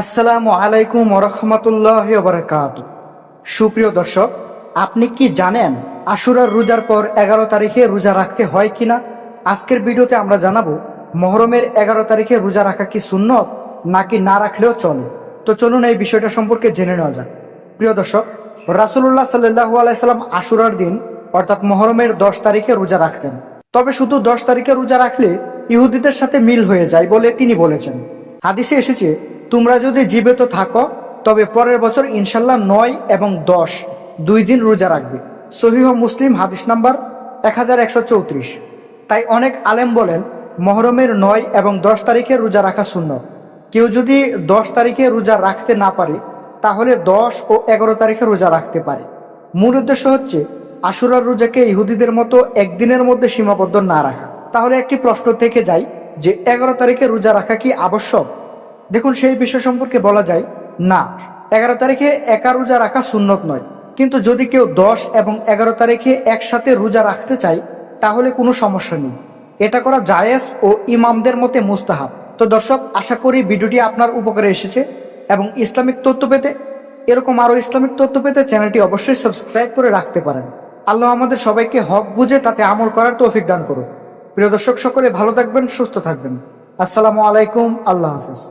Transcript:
আসসালামু আলাইকুম ওরহমতুল্লাহ বারকাত। সুপ্রিয় দর্শক, আপনি কি জানেন আশুরার রোজার পর এগারো তারিখে রোজা রাখতে হয় কিনা? আজকের ভিডিওতে আমরা জানাব, মহরমের এগারো তারিখে রোজা রাখা কি সুন্নত, নাকি না রাখলেও চলে? তো চলুন এই বিষয়টা সম্পর্কে জেনে নেওয়া যাক। প্রিয় দর্শক রাসুল্লাহ সাল্লাহ আলাইসাল্লাম আশুরার দিন, অর্থাৎ মহরমের দশ তারিখে রোজা রাখতেন। তবে শুধু দশ তারিখে রোজা রাখলে ইহুদিদের সাথে মিল হয়ে যায় বলে তিনি বলেছেন। হাদিসে এসেছে তোমরা যদি জীবিত থাকো, তবে পরের বছর ইনশাল্লাহ নয় এবং দশ, দুই দিন রোজা রাখবে। সহিহ মুসলিম হাদিস নাম্বার এক হাজার একশো চৌত্রিশ। তাই অনেক আলেম বলেন, মহরমের নয় এবং দশ তারিখে রোজা রাখা শূন্য কেউ যদি দশ তারিখে রোজা রাখতে না পারে, তাহলে দশ ও এগারো তারিখে রোজা রাখতে পারে। মূল উদ্দেশ্য হচ্ছে, আশুরার রোজাকে ইহুদিদের মতো একদিনের মধ্যে সীমাবদ্ধ না রাখা। তাহলে একটি প্রশ্ন থেকে যায় যে, এগারো তারিখে রোজা রাখা কি আবশ্যক? দেখুন, সেই বিষয় সম্পর্কে বলা যায়, না, এগারো তারিখে একা রোজা রাখা সুন্নত নয়। কিন্তু যদি কেউ দশ এবং এগারো তারিখে একসাথে রোজা রাখতে চায়, তাহলে কোনো সমস্যা নেই। এটা করা জায়েজ ও ইমামদের মতে মুস্তাহাব। তো দর্শক, আশা করি ভিডিওটি আপনার উপকারে এসেছে এবং ইসলামিক তথ্য পেতে, এরকম আরও ইসলামিক তথ্য পেতে চ্যানেলটি অবশ্যই সাবস্ক্রাইব করে রাখতে পারেন। আল্লাহ আমাদের সবাইকে হক বুঝে তাতে আমল করার তৌফিক দান করুন প্রিয় দর্শক, সকলে ভালো থাকবেন, সুস্থ থাকবেন। আসসালামু আলাইকুম, আল্লাহ হাফিজ।